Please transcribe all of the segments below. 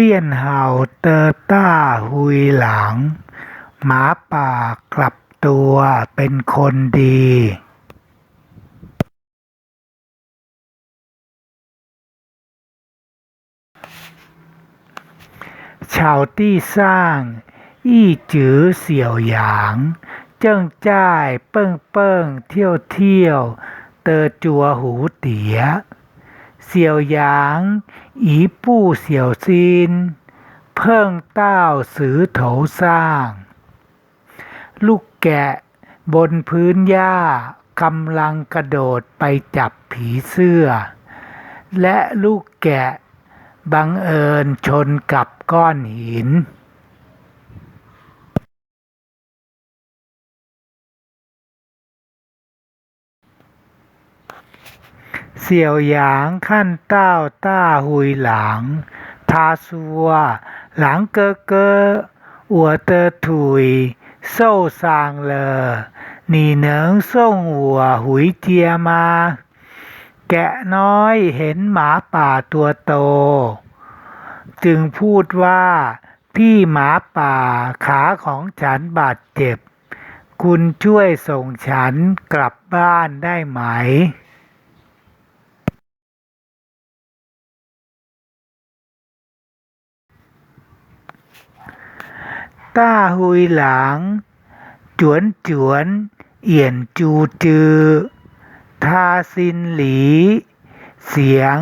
เปี้ยนเห่าเตอต้าหุยหลัง หมาป่ากลับตัวเป็นคนดีชาวตี้สร้าง อี้จือเสี่ยวหยาง เจิ้งจ้ายเปิ้งเปิ้งเที่ยวเที่ยว เตอจัวหูเตี๋ย เสี่ยวหยางอีปู้เสี่ยวซินเพิ่งเต้าสือโถสร้าง ลูกแกะบนพื้นหญ้ากำลังกระโดดไปจับผีเสื้อ และลูกแกะบังเอิญชนกับก้อนหิน เสี่ยวหยางขั้นเต้าต้าหุยหลังทาซัว หลังเกอเกออัวเตอถุยโซ่ซางเลอหนีเหนิงส่งหัวหุยเจียมา แกะน้อยเห็นหมาป่าตัวโต จึงพูดว่าพี่หมาป่าขาของฉันบาดเจ็บ คุณช่วยส่งฉันกลับบ้านได้ไหม ต้าหุยหลังจวนจวนเอี่ยนจูจือทาซินหลีเสียง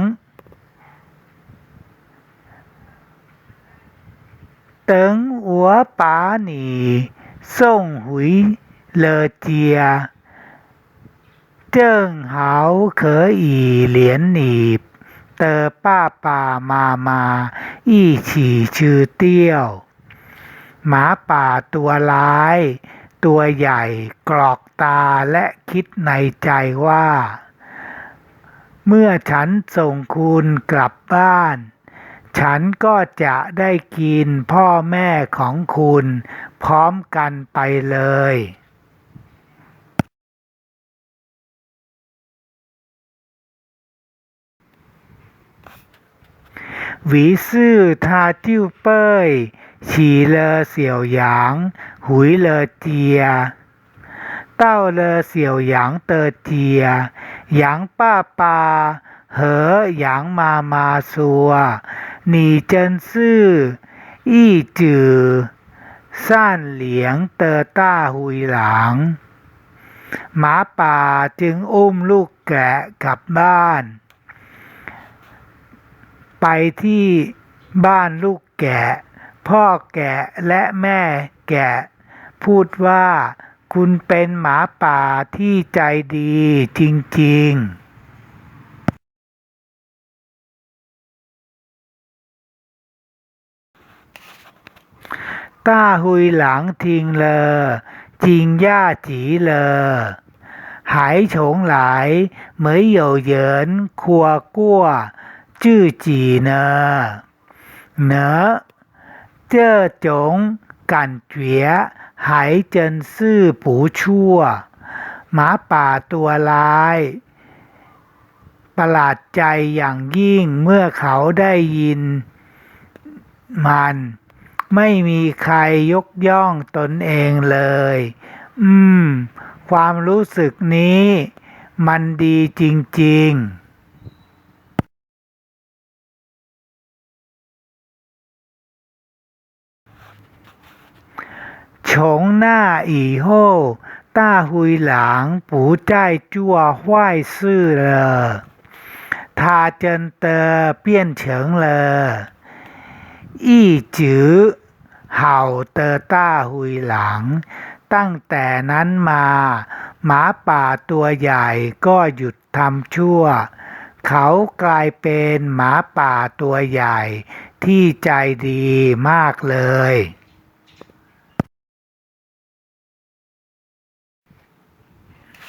เติงอัวป๋า หมามาอี้ฉี่ชื่อเตี้ยวหมาป่าตัวร้าย ตัวใหญ่กรอกตาและคิดในใจว่า เมื่อฉันส่งคุณกลับบ้าน ฉันก็จะได้กินพ่อแม่ของคุณพร้อมกันไปเลยหวีซื่อทาจิ้วเป้ย ฉีเลอเสี่ยวหยาง หุยเลอเจีย เต้าเลอเสี่ยวหยางเตอเจีย หยางป้าปา เหอหยางมามาซัว หนีเจินซื่อ อี้จือซ่านเหลียงเตอต้าหุยหลังหมาป่าจึงอุ้มลูกแกะกลับบ้าน ไปที่บ้านลูกแกะ พ่อแกะและแม่แกะ พูดว่า คุณเป็นหมาป่าที่ใจดีจริง ๆต้าหุยหลังทิงเลอจิงย่าจีเลอหายโฉงหลายเหมยเหยวเหยินครัวกั้ว จื้อจีเนอเนอ เจ้อจงกันเจียหายเจินซื่อปูชั่วหมาป่าตัวร้าย ประหลาดใจอย่างยิ่งเมื่อเขาได้ยินมัน ไม่มีใครยกย่องตนเองเลย อืม ความรู้สึกนี้ มันดีจริง ๆ ฉงหน้าอีโฮต้าหุยหลังปูใจายจั่วห้วยซื่อเลอทาเจินเตอ เปี้ยนเฉิงเลออี้จือเห่าเตอต้าหุยหลังตั้งแต่นั้นมา หมาป่าตัวใหญ่ก็หยุดทำชั่ว เขากลายเป็นหมาป่าตัวใหญ่ที่ใจดีมากเลย